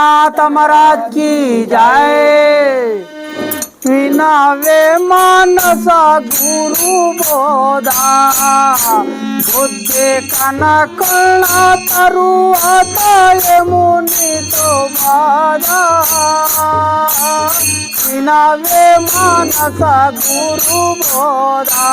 महाराज की जय विनावे मानसा गुरु बोधा। बुद्धे कनकना तरुआताय मुनि तो बाधा। विनावे मानसा गुरु बोधा।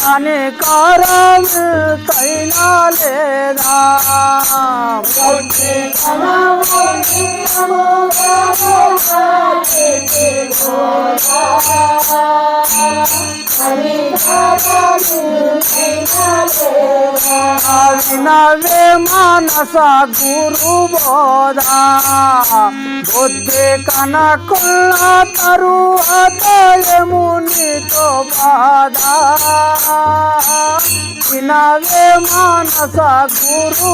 হানিকারম তাই নালে রাম নবে মানস গুরু বোধা বুদ্ধি কানা কল্লা তরু হাত মুনি তো বাধা। వినవే మానస గురు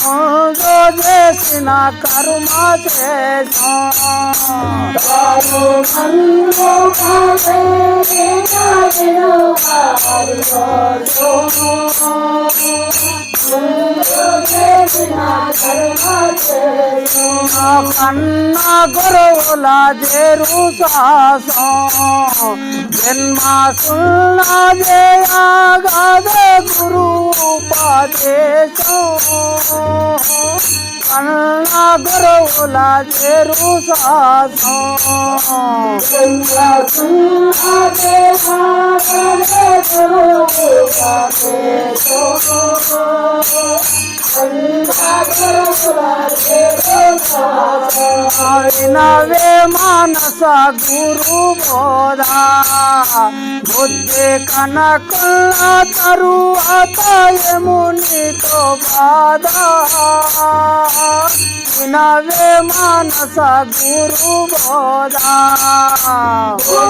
কৃষ্ণা কারু মাঝে কান্না করোলা যে রুসাস জন্মা শুনলা যে আগাদ গুরু পাদে अन्ना करो ओला तेरू सासो अन्ना নবে মানস গুরু বোধা বুদ্ধে কনকল্লা তরু আতায় মুনি তো বাধা নবে মানস গুরু বোধা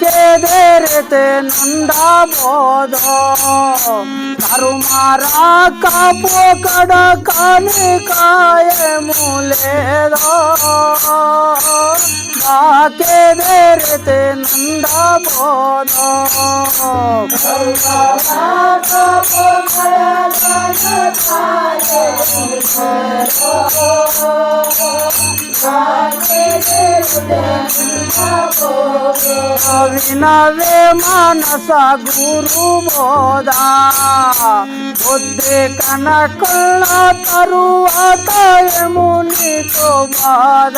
के देरते नंदा बोधो కరుమారా కాపోకడ కాని కాయ ములేదో ಬಾಕೆ ದೇರತೆ ನಂದ ಬೋದೋ అవినవే మానస గురు మోదా బుద్ధి కనకుల తరువాత ముని బాధ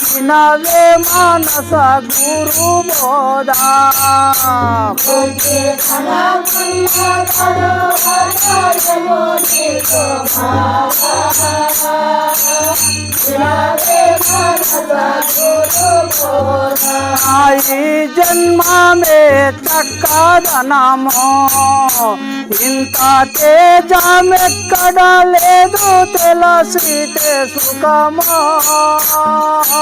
వినవే మానస గురు బోధా ఈ జన్మ మే చక్కదనమో ఇంత తేజమెక్కడ లేదు తెలసితే సుఖమా.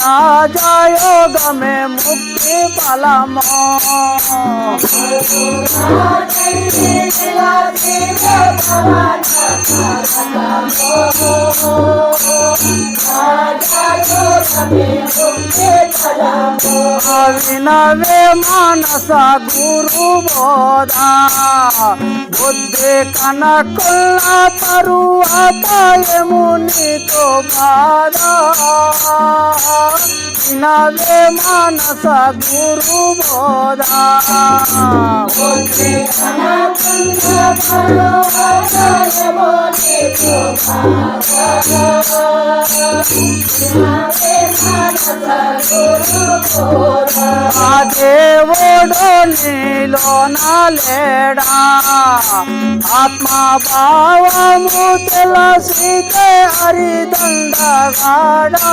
না যায় গমে মুক্তি পালাম। Oh, ಅಭಿನವೇ ಮಾನಸ ಗುರು ಬೋಧ ಬುದ್ಧಿ ಕನಕುಲ್ಲ ಪರುವ ಮುನಿ ತೋ ಬಾದ నవే మానస గురు బోధ. ఆ దేవుడు నీలోన లేడా? ఆత్మభావము తెలిసితే హరిదండగాడా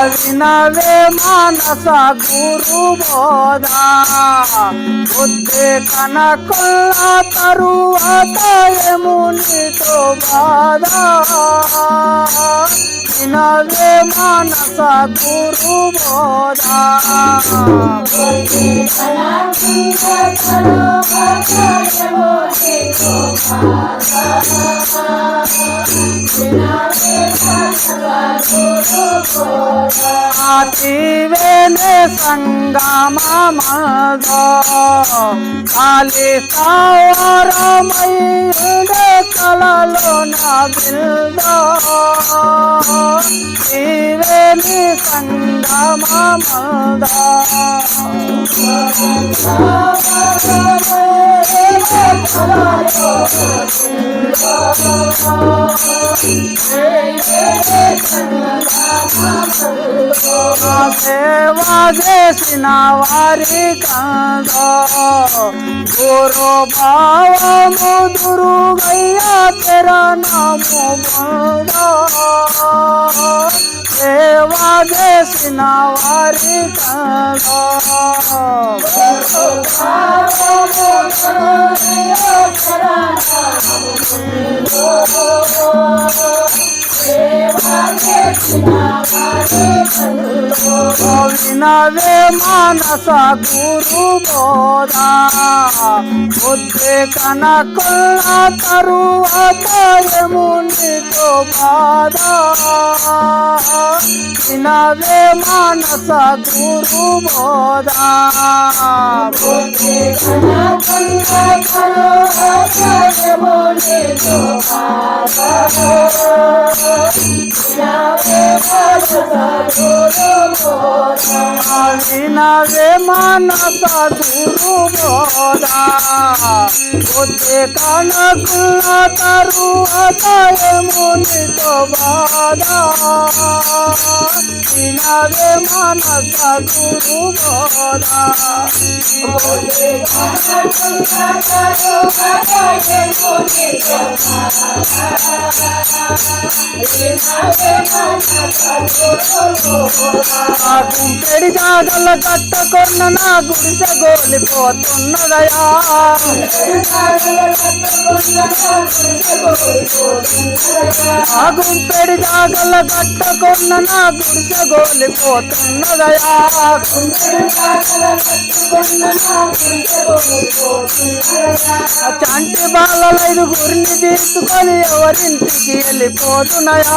ವಿನವೇ ಮಾನಸ ಗುರು ಬೋಧ ಬುದ್ಧಿ ಕನಕುಲ್ಲ ತರುವ ತಾಯ ಮುನಿತು ಬಾದ ವಿನವೇ ಮಾನಸ ಗುರು ಬೋಧ ಬುದ್ಧಿ ಕನಕುಲ್ಲ ತರುವ ತಾಯ ಮುನಿತು ಬಾದ ವಿನವೇ ಮಾನಸ ಗುರು ಬೋಧ మన కావరముడగితే కంటిలో లేడా దేవుడే బ్రహ్మము కాడా వినవే మానస గురు బోధ वागे सिनावारी कांदो गोरो भाव मधुरु गैया तेरा नाम सेवा वागे सिनावारी कांदो ಗೋವಿನವೇ ಮಾನಸ ಗುರು ಮೋದ ಬುದ್ಧಿ ಕನ ಕೊಲ್ಲ ತರುವ ತಾರೆ ಮುನಿತು ಬಾದ ದಿನವೇ ಮಾನಸ ಗುರು ಮೋದ ಬುದ್ಧಿ ಕನ ಕೊಲ್ಲ ತರುವ ತಾರೆ ಮುನಿತು ಬಾದ রে মানতা তুরু বলা ওতে কানকুলা তারু আতায় মুনিত বাদা রে মানতা তুরু বলা ওতে কানকুলা তারু আতায় মুনিত বাদা ఆ గుంపెడి జాగల కట్టకొన్న నా గుడిసె గోలిపోతున్నదయా? ఆ గుంపెడి జాగల కట్టకొన్న నా గుడిసె గోలిపోతున్నదయా? చంటి బాలలైదు గురిని తీసుకొని ఎవరింటికి వెళ్ళిపోతున్నాయా?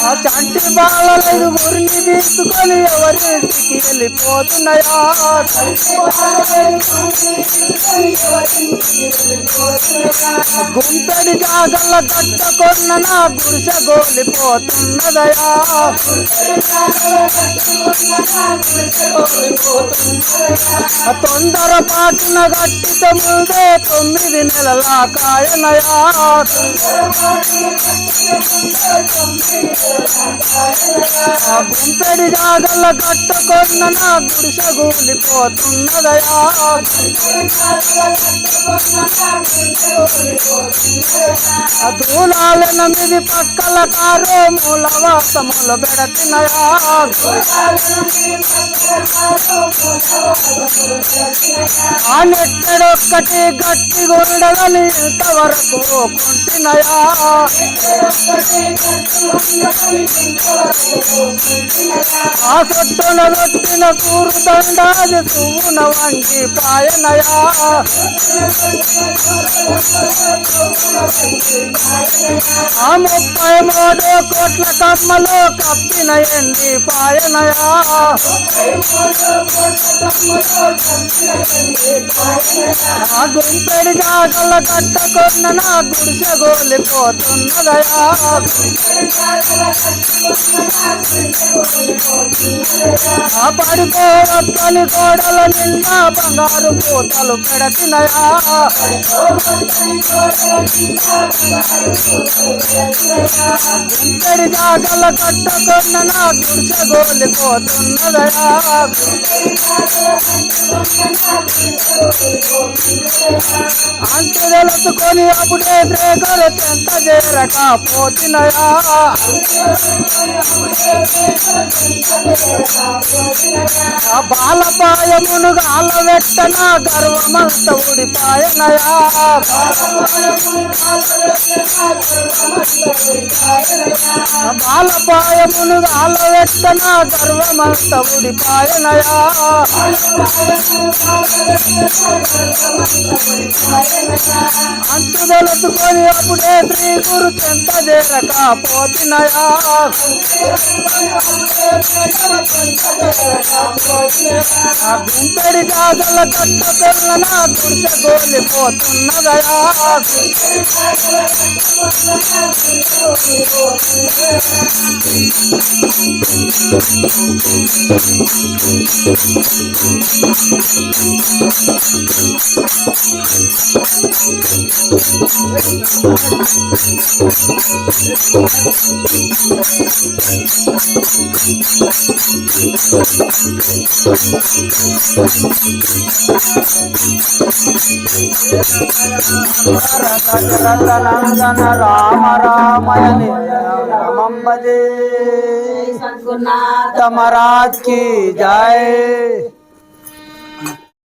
ఆ చంటి బాలల ఐదుగురిని తీసుకొని ఎవరింటికి వెళ్ళిపోతున్నాయా? గుంపెడి జాగల కట్టకొన్న నా గుడిసె గోలిపోతున్నదయా? తొందర పాటున గట్టిత ముందే తొమ్మిది నెలల కాయనయా? గుంపెడి జాగల కట్టుకున్న నా గుడిస గూలిపోతున్నదయా. ఆ పక్కల కారు మూలవాసములు పెడతినయా. ఆ నెట్టడొక్కటి గట్టి గుండదని ఇంతవరకు కొంటినయా ఆ సొట్టున రొట్టిన కూరు దండాది సువున వంటి పాయనయా. ఆ ముప్పై మూడు కోట్ల కర్మలో కప్పిన ఎండి పాయనయా. ఆ గుంపెడి జాగల కట్టకున్న నా గుడిసె గోలిపోతున్నదయా ఆ పడిపోవచ్చని గోడల నిన్న బంగారు పూతలు పెడతినయా గుంపెడి జాగల కట్టకొన్న నా గుడిసె గోలిపోతున్నదయా అంత తెలుసుకొని అప్పుడే బ్రేకరు చెంత చేరక పోతినయా బాలపాయమును గాల వెట్టన గర్వమంత ఊడిపాయనయా. బాలపాయమును గాల వెట్టన గర్వమంత ఊడిపాయనయా అంతు తెలుసుకొని అప్పుడే శ్రీ గురు చెంత చేరక పోతినయా? ఆ గుంపెడి జాగల కట్టకొల్ల నా గుడిసె గోలిపోతున్నదయా रतनंदन राम रामयने रामम की जय